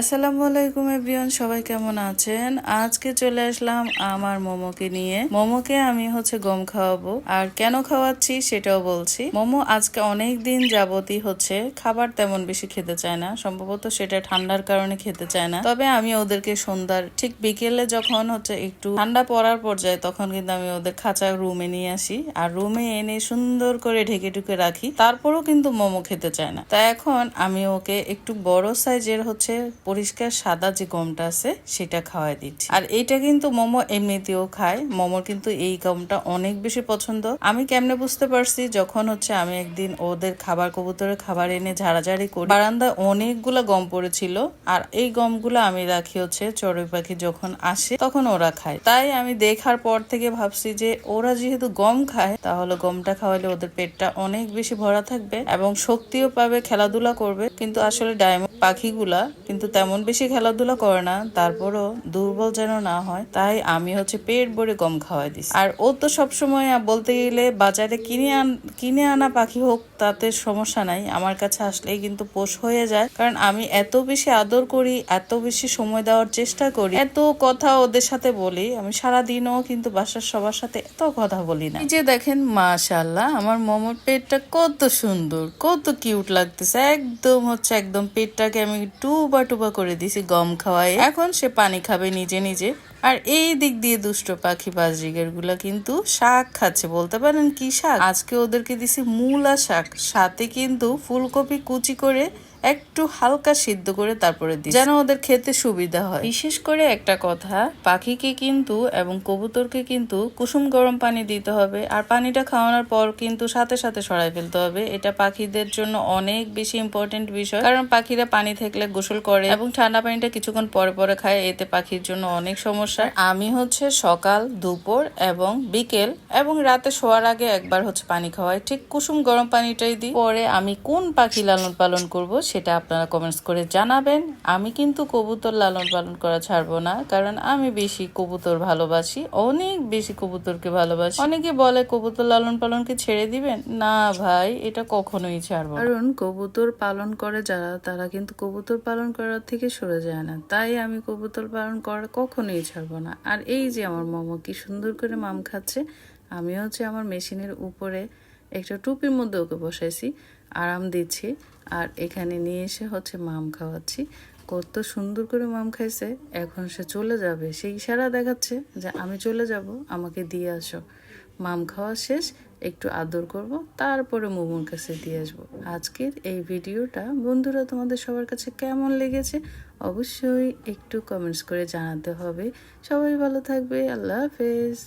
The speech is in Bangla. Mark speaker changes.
Speaker 1: আসসালামু আলাইকুম এভরিওয়ান, সবাই কেমন আছেন? আজকে চলে আসলাম আমার মোমোকে নিয়ে। মোমোকে আমি হচ্ছে গম খাওয়াবো। আর কেন খাওয়াচ্ছি সেটাও বলছি। মোমো আজকে অনেক দিন যাবতই হচ্ছে খাবার তেমন বেশি খেতে চায় না। সম্ভবত সেটা ঠান্ডার কারণে খেতে চায় না। তবে আমি ওদেরকে সন্ধ্যার, ঠিক বিকেলে যখন হচ্ছে একটু ঠান্ডা পড়ার পর্যায়ে তখন কিন্তু আমি ওদের খাঁচা রুমে নিয়ে আসি। আর রুমে এনে সুন্দর করে ঢেকে ঢুকে রাখি। তারপরও কিন্তু মোমো খেতে চায় না। তা এখন আমি ওকে একটু বড় সাইজের হচ্ছে পরিষ্কার সাদা যে গমটা আছে, সেটা খাওয়াই দিচ্ছি। আর এইটা কিন্তু মোমো এমনিতেও খায়। মোমোর কিন্তু এই গমটা অনেক বেশি পছন্দ। আমি কেমনে বুঝতে পারছি? যখন হচ্ছে আমি একদিন ওদের খাবার, কবুতরের খাবার এনে ঝাড়াঝাড়ি করি, বারান্দায় অনেকগুলো গম পড়েছিল। আর এই গমগুলো আমি রাখি হচ্ছে চড়ুই পাখি যখন আসে, তখন ওরা খায়। তাই আমি দেখার পর থেকে ভাবছি যে, ওরা যেহেতু গম খায়, তাহলে গমটা খাওয়ালে ওদের পেটটা অনেক বেশি ভরা থাকবে এবং শক্তিও পাবে, খেলাধুলা করবে। কিন্তু আসলে ডায়মন্ড পাখিগুলা কিন্তু তেমন বেশি খেলাধুলা করে না, তারপরও দুর্বল যেন না হয়, তাই আমি হচ্ছে পেট ভরে গম খাওয়াই দিছি। আর ও তো সবসময় বলতে গেলে বাজারে কিনে আন, কিনে আনা পাখি হোক, তাতে সমস্যা নাই। আমার কাছে আসলেই কিন্তু পোষ হয়ে যায়। কারণ আমি এত বেশি আদর করি, এত বেশি সময় দেওয়ার চেষ্টা করি, এত কথা ওদের সাথে বলি, আমি সারা দিনও কিন্তু বাসার সবার সাথে এত কথা বলি না। যে দেখেন মাশাল্লাহ আমার মোমোর পেটটা কত সুন্দর, কত কিউট লাগতেছে। একদম হচ্ছে একদম পেটটাকে আমি টুবা টুবা করে দিছি, গম খাওয়াই এখন সে পানি খাবে নিজে নিজে। আর এই দিক দিয়ে দুষ্ট পাখি বাজরিগেরগুলা কিন্তু শাক খাচ্ছে, বলতে পারেন কি শাক? আজকে ওদেরকে দিছি মূলা শাক। সাথে কিন্তু ফুলকপি কুচি করে একটু হালকা সিদ্ধ করে তারপরে দিই যেন ওদের খেতে সুবিধা হয়। বিশেষ করে একটা কথা, পাখিকে কিন্তু এবং কবুতরকে কিন্তু কুসুম গরম পানি দিতে হবে। আর পানিটা খাওয়ানোর পর কিন্তু সাথে সাথে সরাই ফেলতে হবে। এটা পাখিদের জন্য অনেক বেশি ইম্পর্টেন্ট বিষয়। কারণ পাখিরা পানি থাকলে গোসল করে এবং ঠান্ডা পানিটা কিছুক্ষণ পরে পরে খায়। এতে পাখির জন্য অনেক সমস্যা। আমি হচ্ছে সকাল, দুপুর এবং বিকেল এবং রাতে শোয়ার আগে একবার হচ্ছে পানি খাওয়াই। ঠিক কুসুম গরম পানিটাই দিই। পরে আমি কোন পাখি লালন পালন করব সেটা আপনারা কমেন্টস করে জানাবেন। আমি কিন্তু কবুতর লালন পালন করা ছাড়বো না, কারণ আমি বেশি কবুতর ভালোবাসি, অনেক বেশি কবুতরকে ভালোবাসি। অনেকে বলে কবুতর লালন পালনকে ছেড়ে দিবেন? না ভাই, এটা কখনোই ছাড়বো কারণ কবুতর পালন করে যারা, তারা কিন্তু কবুতর পালন করার থেকে সরে যায় না। তাই আমি কবুতর পালন করা কখনোই ছাড়বো না। আর এই যে আমার মোমো কি সুন্দর করে মাম খাচ্ছে আমি হচ্ছে আমার মেশিনের উপরে একটা টুপির মধ্যে ওকে বসাইছি। আরাম দিচ্ছি। আর এখানে নিয়ে এসে হচ্ছে মাম খাওয়াচ্ছি। কত সুন্দর করে মাম খাইছে, এখন সে চলে যাবে। সে ইশারা দেখাচ্ছে যে, আমি চলে যাব, আমাকে দিয়ে আসো। মাম খাওয়া শেষ, একটু আদর করব, তারপরে মোমোর কাছে দিয়ে আসব। আজকের এই ভিডিওটা বন্ধুরা তোমাদের সবার কাছে কেমন লেগেছে, অবশ্যই একটু কমেন্টস করে জানাতে হবে। সবাই ভালো থাকবে, আল্লাহ হাফেজ।